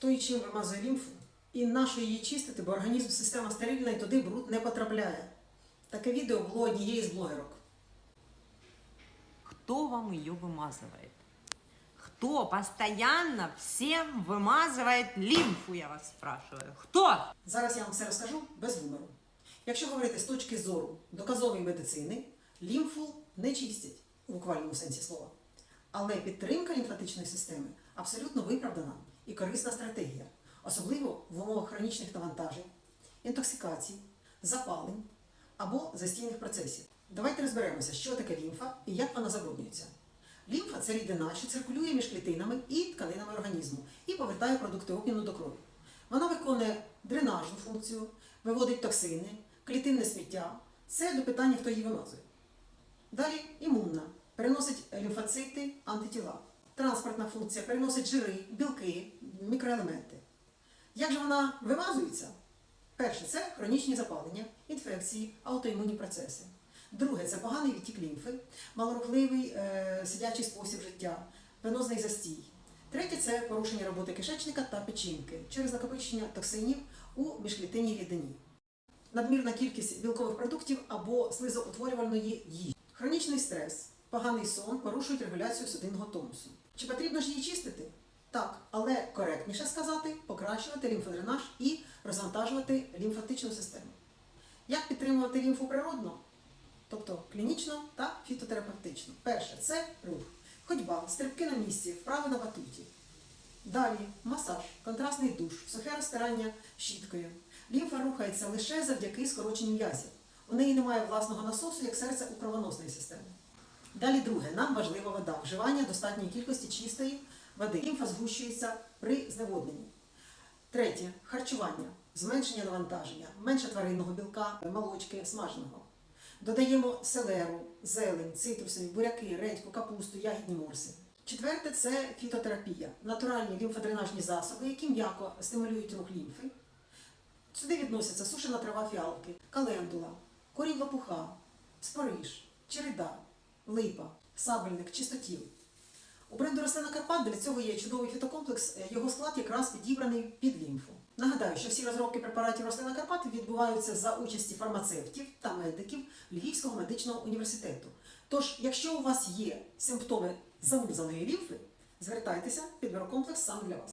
Хто і чим вимазує лімфу, і нащо її чистити, бо організм система стерильна і туди бруд не потрапляє. Таке відео було однієї з блогерок. Кто вам ее вымазывает? Кто постоянно всем вымазывает лимфу, я вас спрашиваю? Кто? Зараз я вам все розкажу без гумору. Якщо говорити з точки зору доказової медицини, лімфу не чистять у буквальному сенсі слова. Але підтримка лімфатичної системи абсолютно виправдана і корисна стратегія, особливо в умовах хронічних навантажень, інтоксикацій, запалень або застійних процесів. Давайте розберемося, що таке лімфа і як вона забруднюється. Лімфа це рідина, що циркулює між клітинами і тканинами організму і повертає продукти обміну до крові. Вона виконує дренажну функцію, виводить токсини, клітинне сміття. Це до питання, хто її вимазує. Далі імунна переносить лімфоцити, антитіла. Транспортна функція переносить жири, білки, мікроелементи. Як же вона вимазується? Перше це хронічні запалення, інфекції, аутоімунні процеси. Друге це поганий відтік лімфи, малорухливий е, сидячий спосіб життя, венозний застій. Третє це порушення роботи кишечника та печінки через накопичення токсинів у міжклітинній рідині надмірна кількість білкових продуктів або слизоутворювальної їжі. Хронічний стрес, поганий сон порушують регуляцію судинного тонусу. Чи потрібно ж її чистити? Так, але коректніше сказати, покращувати лімфодренаж і розвантажувати лімфатичну систему. Як підтримувати лімфу природно? Тобто клінічно та фітотерапевтично. Перше це рух, ходьба, стрибки на місці, вправи на батуті. Далі масаж, контрастний душ, сухе розтирання щіткою. Лімфа рухається лише завдяки скороченню м'язів. У неї немає власного насосу, як серце у кровоносної системи. Далі друге, нам важлива вода, вживання достатньої кількості чистої води. Лімфа згущується при зневодненні. Третє харчування, зменшення навантаження, менше тваринного білка, молочки, смаженого. Додаємо селеру, зелень, цитрусові, буряки, редьку, капусту, ягідні морси. Четверте це фітотерапія, натуральні лімфодренажні засоби, які м'яко стимулюють рух лімфи. Сюди відносяться сушена трава фіалки, календула, корінь лопуха, спориш, череда, липа, сабельник, чистотіл. У бренду рослина Карпат для цього є чудовий фітокомплекс, е, його склад якраз підібраний під лімфу. Нагадаю, що всі розробки препаратів рослина Карпат відбуваються за участі фармацевтів та медиків Львівського медичного університету. Тож, якщо у вас є симптоми замурзаної лімфи, звертайтеся, підберу комплекс саме для вас.